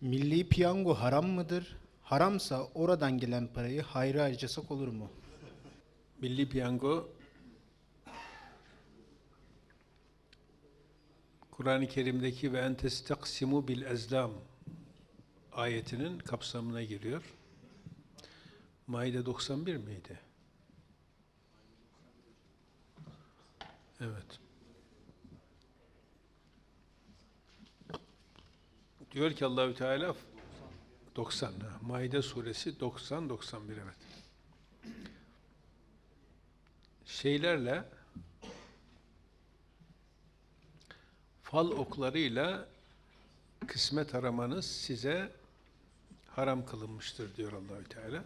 Milli piyango haram mıdır? Haramsa oradan gelen parayı hayra harcasak olur mu? Milli Piyango Kur'an-ı Kerim'deki ve entes taksimu bil ezlam ayetinin kapsamına giriyor. Maide 91 miydi? Evet. Diyor ki Allahü Teala 90. ha, Maide suresi 90 91 evet. Şeylerle fal oklarıyla kısmet aramanız size haram kılınmıştır diyor Allahü Teala.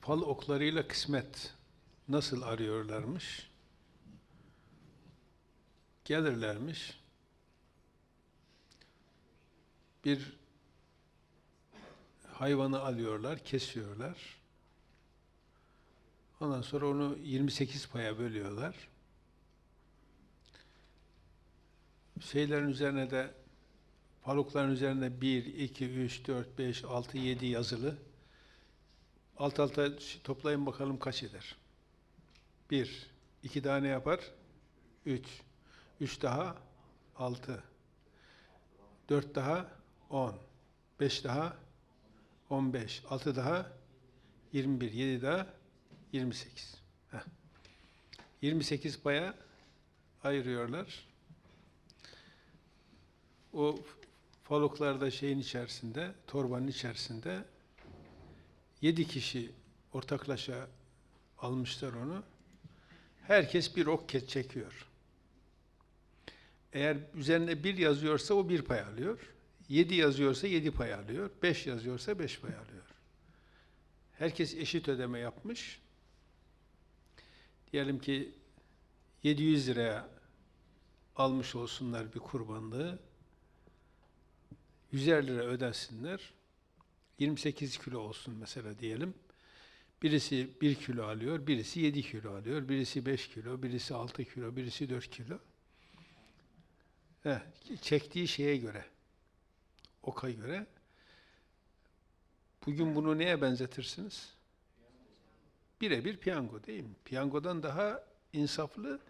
Fal oklarıyla kısmet nasıl arıyorlarmış? Gelirlermiş. Bir hayvanı alıyorlar, kesiyorlar. Ondan sonra onu 28 paya bölüyorlar. Şeylerin üzerine de palukların üzerine 1, 2, 3, 4, 5, 6, 7 yazılı. Alt alta toplayın bakalım kaç eder. 1, 2 daha ne yapar? 3, 3 daha 6, 4 daha 10, 5 daha 15, 6 daha 21, 7 daha 28. Heh. 28 paya ayırıyorlar. O faluklarda şeyin içerisinde, torbanın içerisinde 7 kişi ortaklaşa almışlar onu. Herkes bir ok çekiyor. Eğer üzerine bir yazıyorsa o bir pay alıyor. 7 yazıyorsa 7 pay alıyor. 5 yazıyorsa 5 pay alıyor. Herkes eşit ödeme yapmış. Diyelim ki 700 liraya almış olsunlar bir kurbanlığı. 100 lira ödesinler. 28 kilo olsun mesela diyelim. Birisi 1 kilo alıyor, birisi 7 kilo alıyor, birisi 5 kilo, birisi 6 kilo, birisi 4 kilo. Heh, çektiği şeye göre, oka göre. Bugün bunu neye benzetirsiniz? Birebir piyango değil mi? Piyangodan daha insaflı,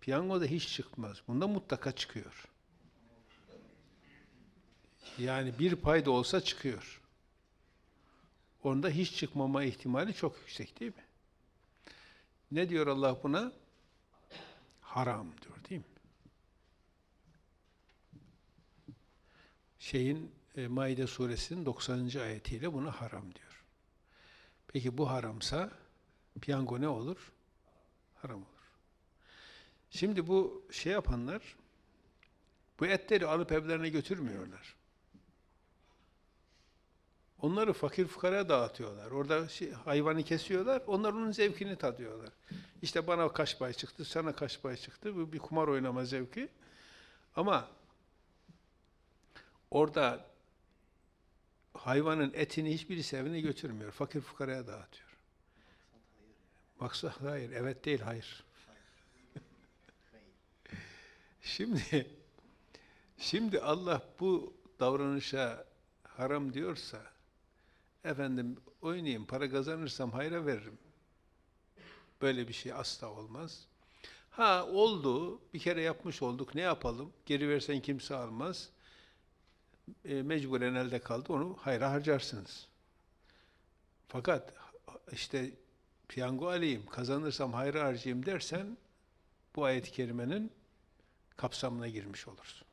piyangoda hiç çıkmaz. Bunda mutlaka çıkıyor. Yani bir pay da olsa çıkıyor. Onda hiç çıkmama ihtimali çok yüksek değil mi? Ne diyor Allah buna? Haram diyor değil mi? Şeyin Maide suresinin 90. ayetiyle buna haram diyor. Peki bu haramsa piyango ne olur? Haram olur. Şimdi bu şey yapanlar bu etleri alıp evlerine götürmüyorlar. Onları fakir fukara dağıtıyorlar. Orada şey, hayvanı kesiyorlar, onlar onun zevkini tadıyorlar. İşte bana kaç pay çıktı, sana kaç pay çıktı. Bu bir kumar oynama zevki. Ama orada hayvanın etini hiçbirisi evine götürmüyor. Fakir fukaraya dağıtıyor. Maksat hayır, evet değil, hayır. Şimdi şimdi Allah bu davranışa haram diyorsa efendim oynayayım, para kazanırsam hayra veririm. Böyle bir şey asla olmaz. Ha oldu, bir kere yapmış olduk, ne yapalım? Geri versen kimse almaz. E, mecburen elde kaldı, onu hayra harcarsınız. Fakat işte piyango alayım, kazanırsam hayra harcayayım dersen bu ayet-i kerimenin kapsamına girmiş olursun.